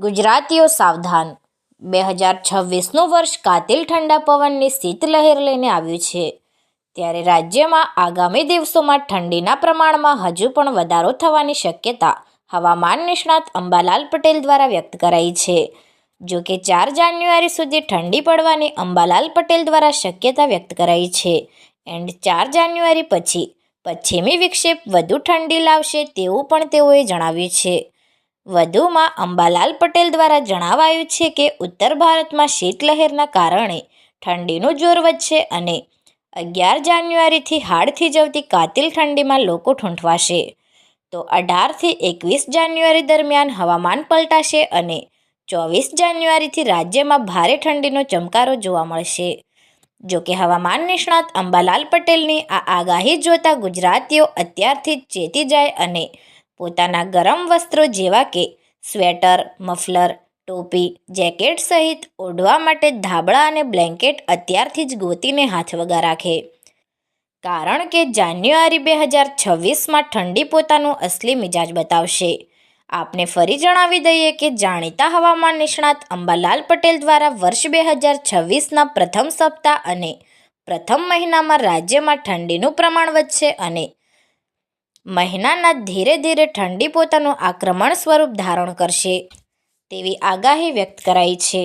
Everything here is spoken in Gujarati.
ગુજરાતીઓ સાવધાન. બે હજાર છવ્વીસનું વર્ષ કાતિલ ઠંડા પવનની શીતલહેર લઈને આવ્યું છે. ત્યારે રાજ્યમાં આગામી દિવસોમાં ઠંડીના પ્રમાણમાં હજુ પણ વધારો થવાની શક્યતા હવામાન નિષ્ણાત અંબાલાલ પટેલ દ્વારા વ્યક્ત કરાઈ છે. જો કે ચાર જાન્યુઆરી સુધી ઠંડી પડવાની અંબાલાલ પટેલ દ્વારા શક્યતા વ્યક્ત કરાઈ છે. એન્ડ ચાર જાન્યુઆરી પછી પશ્ચિમી વિક્ષેપ વધુ ઠંડી લાવશે તેવું પણ તેઓએ જણાવ્યું છે. વધુમાં અંબાલાલ પટેલ દ્વારા જણાવાયું છે કે ઉત્તર ભારતમાં શીતલહેરના કારણે ઠંડીનું જોર વધશે અને અગિયાર જાન્યુઆરીથી હાડથી જવતી કાતિલ ઠંડીમાં લોકો ઠૂંઠવાશે. તો અઢારથી એકવીસ જાન્યુઆરી દરમિયાન હવામાન પલટાશે અને ચોવીસ જાન્યુઆરીથી રાજ્યમાં ભારે ઠંડીનો ચમકારો જોવા મળશે. જો કે હવામાન નિષ્ણાત અંબાલાલ પટેલની આ આગાહી જોતા ગુજરાતીઓ અત્યારથી ચેતી જાય અને પોતાના ગરમ વસ્ત્રો જેવા કે સ્વેટર, મફલર, ટોપી, જેકેટ સહિત ઓઢવા માટે ધાબળા અને બ્લેન્કેટ અત્યારથી જ ગોતીને હાથવગા રાખે. કારણ કે જાન્યુઆરી બે હજાર છવ્વીસમાં ઠંડી પોતાનું અસલી મિજાજ બતાવશે. આપને ફરી જણાવી દઈએ કે જાણીતા હવામાન નિષ્ણાત અંબાલાલ પટેલ દ્વારા વર્ષ બે હજાર છવ્વીસના પ્રથમ સપ્તાહ અને પ્રથમ મહિનામાં રાજ્યમાં ઠંડીનું પ્રમાણ વધશે અને મહિનાના ધીરે ધીરે ઠંડી પોતાનું આક્રમણ સ્વરૂપ ધારણ કરશે તેવી આગાહી વ્યક્ત કરાઈ છે.